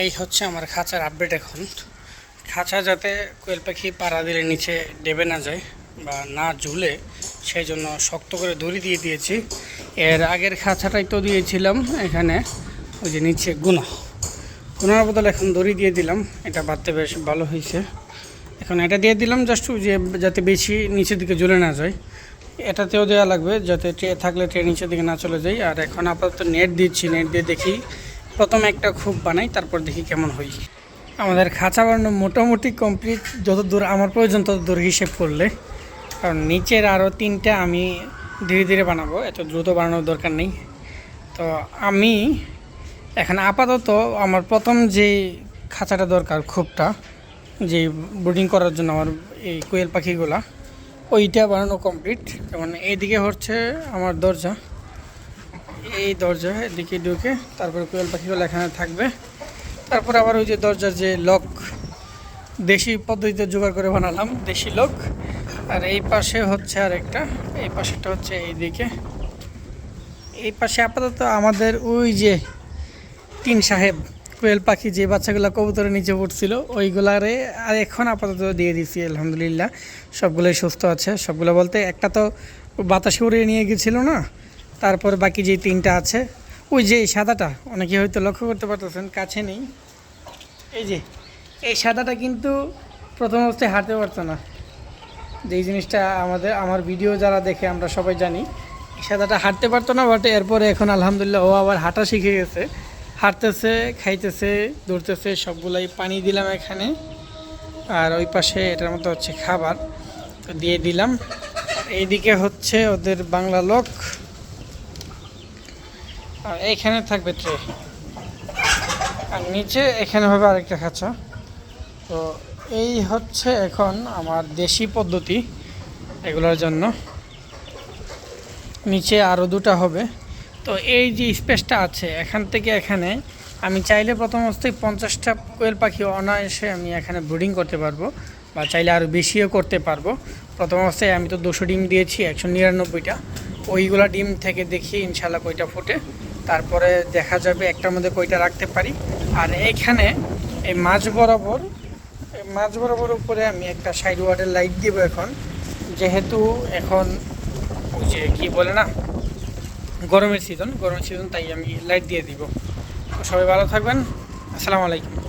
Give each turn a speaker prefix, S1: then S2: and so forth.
S1: এই হচ্ছে আমার খাঁচার আপডেট এখন। খাঁচা যাতে কোয়েল পাখি পাড়া দিলে নিচে দেবে না যায় বা না ঝুলে, সেই জন্য শক্ত করে দড়ি দিয়ে দিয়েছি। এর আগের খাঁচাটাই তো দিয়েছিলাম এখানে, ওই যে নিচে গুনা। গুনার বদলে এখন দড়ি দিয়ে দিলাম, এটা বাড়তে বেশ ভালো হয়েছে। এখন এটা দিয়ে দিলাম জাস্ট যে যাতে বেশি নিচের দিকে ঝুলে না যায়। এটাতেও দেওয়া লাগবে যাতে ট্রে থাকলে ট্রে নিচের দিকে না চলে যায়। আর এখন আপাতত নেট দিচ্ছি নেট দিয়ে দেখি প্রথম একটা খুব বানাই, তারপর দেখি কেমন হই আমাদের খাঁচা বানানো মোটামুটি কমপ্লিট যত দূর আমার প্রয়োজন তত দূর হিসেব করলে। কারণ নিচের আরও তিনটা আমি ধীরে ধীরে বানাবো, এত দ্রুত বানানোর দরকার নেই। তো আমি এখন আপাতত আমার প্রথম যে খাঁচাটা দরকার খুবটা, যে ব্রিডিং করার জন্য আমার এই কোয়েল পাখিগুলা, ওইটা বানানো কমপ্লিট যেমন এইদিকে হচ্ছে আমার দরজা। এই দরজা এদিকে ঢুকে তারপরে কোয়েল পাখিগুলো এখানে থাকবে। তারপর আবার ওই যে দরজার যে লক দেশি পদ্ধতিতে জোগাড় করে বানালাম, দেশি লক আর এই পাশে হচ্ছে আর একটা এই পাশেটা হচ্ছে এইদিকে। এই পাশে আপাতত আমাদের ওই যে তিন সাহেব, কোয়েল পাখি যে বাচ্চাগুলো কবুতরের নিচে পড়ছিল, ওইগুলারে আর এখন আপাতত দিয়ে দিছি, আলহামদুলিল্লাহ। সবগুলোই সুস্থ আছে। সবগুলো বলতে একটা তো বাতাসে উড়িয়ে নিয়ে গেছিল না তারপর বাকি যে তিনটা আছে, ওই যে এই সাদাটা, অনেকে হয়তো লক্ষ্য করতে পারতেছেন, কাছে নেই। এই যে, এই সাদাটা কিন্তু প্রথম অবস্থায় হাঁটতে পারতো না। যেই জিনিসটা আমাদের, আমার ভিডিও যারা দেখে আমরা সবাই জানি সাদাটা হাঁটতে পারতো না বাট এরপরে এখন আলহামদুলিল্লাহ ও আবার হাঁটা শিখে গেছে। হাঁটতেছে, খাইতেছে, দৌড়তেছে, সবগুলাই পানি দিলাম এখানে। আর ওই পাশে এটার মতো হচ্ছে খাবার, তো দিয়ে দিলাম। এইদিকে হচ্ছে ওদের বাংলা লোক আর এইখানে থাকবে ট্রে। আর নিচে এখানে হবে আরেকটা খাঁচা। তো এই হচ্ছে এখন আমার দেশি পদ্ধতি এগুলোর জন্য। নিচে আরও দুটা হবে। তো এই যে স্পেসটা আছে, এখান থেকে এখানে আমি চাইলে প্রথম অবস্থায় পঞ্চাশটা কোয়েল পাখি অনায়াসে আমি এখানে ব্রিডিং করতে পারব বা চাইলে আরও বেশিও করতে পারব। প্রথম অবস্থায় আমি তো দুশো ডিম দিয়েছি, একশো নিরানব্বইটা। ওইগুলা ডিম থেকে দেখি ইনশাল্লাহ কয়টা ফুটে। তারপরে দেখা যাবে একটার মধ্যে কয়টা রাখতে পারি। আর এখানে এই মাছ বরাবর মাছ বরাবর উপরে আমি একটা সাইড ওয়ার্ডের লাইট দিব এখন। যেহেতু এখন ওই যে কী বলে না, গরমের সিজন গরমের সিজন তাই আমি লাইট দিয়ে দিব। সবাই ভালো থাকবেন। আসসালামু আলাইকুম।